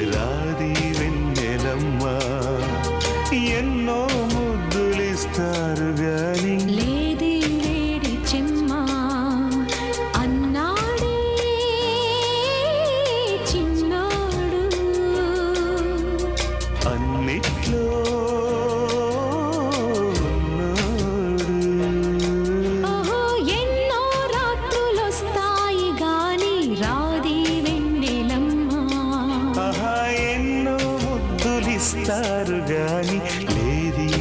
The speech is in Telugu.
చిరాది వెన్నెలమ్మా. ఎన్నో ముద్దులిస్తారు గాని. లేది అన్నిట్లో चार गानी ले रही